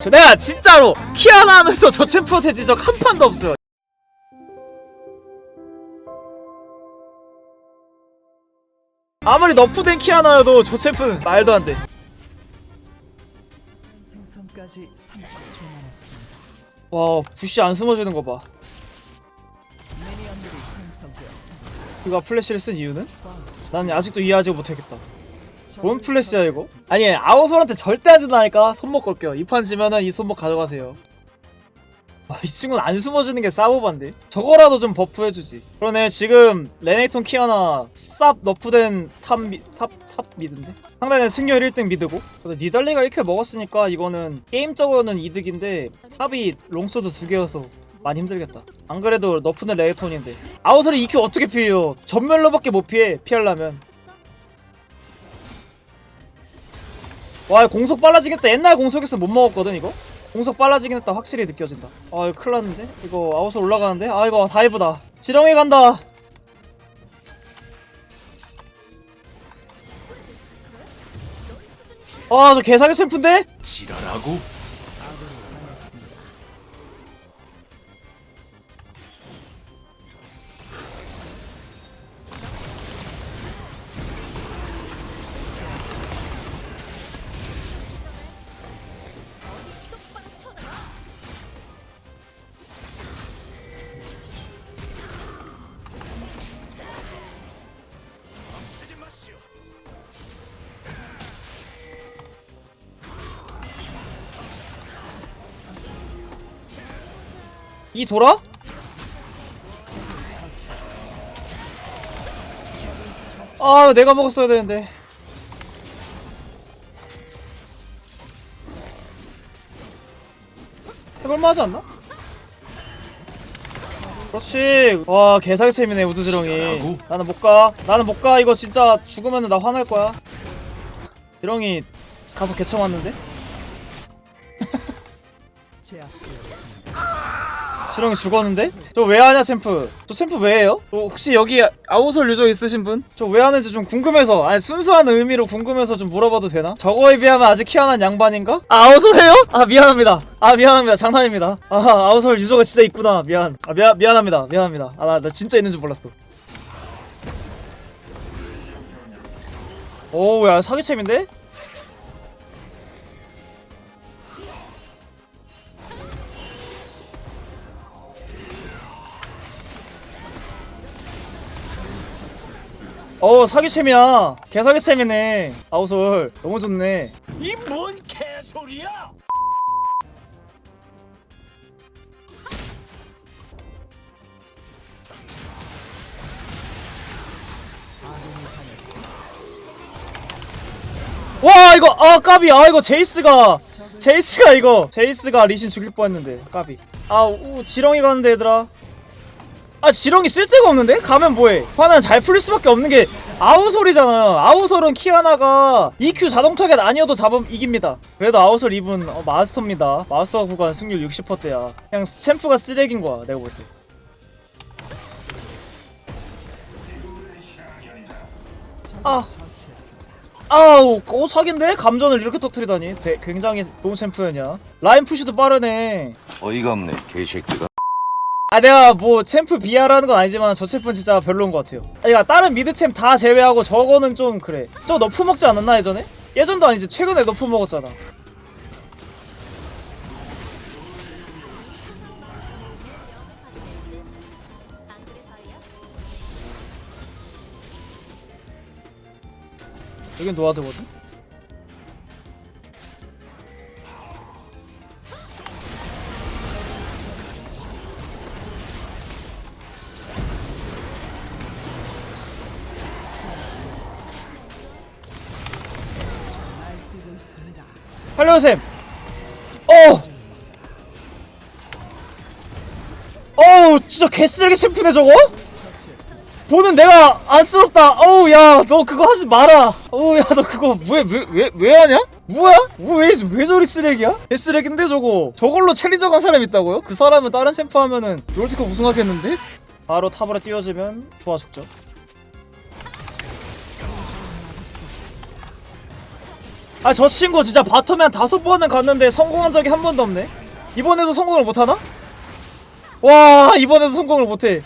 저 내가 진짜로 키아나 하면서 저 챔프한테 진짜 한 판도 없어요. 아무리 너프된 키아나여도 저 챔프는 말도 안 돼. 생성까지 30초 남았습니다. 와, 부시 안 숨어주는 거 봐. 미니언들이 생성되었습니다. 그가 플래시를 쓴 이유는? 난 아직도 이해하지 못하겠다. 뭔 플래시야 이거? 아니 아우솔한테 절대 하지 나니까 손목 걸게요. 이 판 지면은 이 손목 가져가세요. 아, 이 친구는 안 숨어주는 게 싸보반데? 저거라도 좀 버프해주지. 그러네 지금 레네이톤 키아나 쌉 너프된 탑, 미, 탑, 탑 미드인데? 상대는 승률 1등 미드고 근데 니달리가 1킬 먹었으니까 이거는 게임적으로는 이득인데 탑이 롱소드 두 개여서 많이 힘들겠다. 안 그래도 너프는 레네톤인데 아우솔이 2킬 어떻게 피해요? 전멸로밖에 못 피해 피하려면 와 공속 빨라지겠다. 옛날 공속에서 못 먹었거든 이거? 공속 빨라지긴 했다. 확실히 느껴진다. 아 이거 큰일 났는데? 이거 아웃솔 올라가는데? 아 이거 다이브다. 지렁이 간다! 아 저 개사기 챔프인데? 지랄하고 이 돌아? 아 내가 먹었어야 되는데. 해볼만 하지 않나? 그렇지. 와 개사기챔이네 우드지렁이. 잘하고. 나는 못가. 나는 못 가. 이거 진짜 죽으면 나 화날 거야. 지렁이 가서 개쳐 왔는데 지렁이 죽었는데? 저 왜 하냐 챔프 저 챔프 왜 해요? 저 혹시 여기 아우솔 유저 있으신 분? 저 왜 하는지 좀 궁금해서 아니 순수한 의미로 궁금해서 좀 물어봐도 되나? 저거에 비하면 아직 희한한 양반인가? 아 아우솔 해요? 아 미안합니다 아 미안합니다 장난입니다 아 아우솔 유저가 진짜 있구나 미안 아 미안, 미안합니다 미안합니다 아나 진짜 있는 줄 몰랐어 오야 사기챔인데? 어 사기챔이야. 개사기챔이네. 아우솔 너무 좋네. 이 뭔 개소리야? 와 이거 아 까비. 아 이거 제이스가 제이스가 이거. 제이스가 리신 죽일 뻔했는데 까비. 아 우, 지렁이 가는데 얘들아 아 지렁이 쓸데가 없는데? 가면 뭐해? 화는 잘 풀릴 수밖에 없는 게 아우솔이잖아. 아우솔은 키 하나가 EQ 자동 타겟 아니어도 잡음 이깁니다. 그래도 아우솔 2분 어, 마스터입니다. 마스터 구간 승률 60%대야. 그냥 챔프가 쓰레기인 거야 내가 볼때. 아. 아우 오 사기인데? 감전을 이렇게 터트리다니. 대- 굉장히 좋은 챔프였냐. 라인 푸시도 빠르네. 어이가 없네 개새끼가 아 내가 뭐 챔프 비하라는 건 아니지만 저 챔프는 진짜 별로인 것 같아요 그러니까 다른 미드 챔 다 제외하고 저거는 좀 그래 저 너프 먹지 않았나 예전에? 예전도 아니지 최근에 너프 먹었잖아 여긴 노아드거든? 살려주셈 어! 어우 진짜 개쓰레기 챔프네 저거? 보는 내가 안쓰럽다 어우 야 너 그거 하지 마라 어우 야 너 그거 왜왜왜 왜 하냐? 뭐야? 뭐왜왜 왜 저리 쓰레기야? 개쓰레기인데 저거 저걸로 챌린저 간 사람 있다고요? 그 사람은 다른 챔프 하면은 롤드컵 우승하겠는데? 바로 탑으로 뛰어지면 좋아 죽죠 아 저 친구 진짜 바텀에 한 다섯 번은 갔는데 성공한 적이 한 번도 없네. 이번에도 성공을 못하나? 와 이번에도 성공을 못해.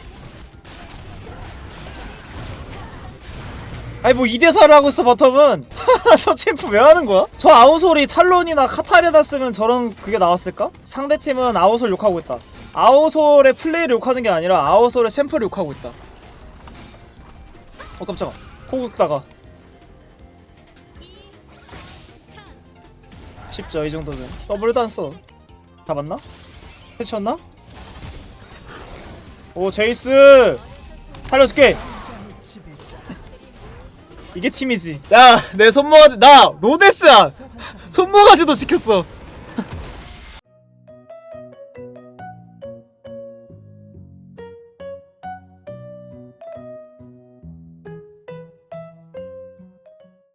아니 뭐 2대4를 하고 있어 바텀은? 저 챔프 왜 하는 거야? 저 아우솔이 탈론이나 카타리다 쓰면 저런 그게 나왔을까? 상대팀은 아우솔 욕하고 있다. 아우솔의 플레이를 욕하는 게 아니라 아우솔의 챔프를 욕하고 있다. 어 깜짝아. 코 긁다가 쉽죠 이 정도면. 더블도 안써 잡았나? 해치웠나? 오 제이스! 살려줄게! 이게 팀이지. 야내 손모가지 나 노데스야! 손모가지도 지켰어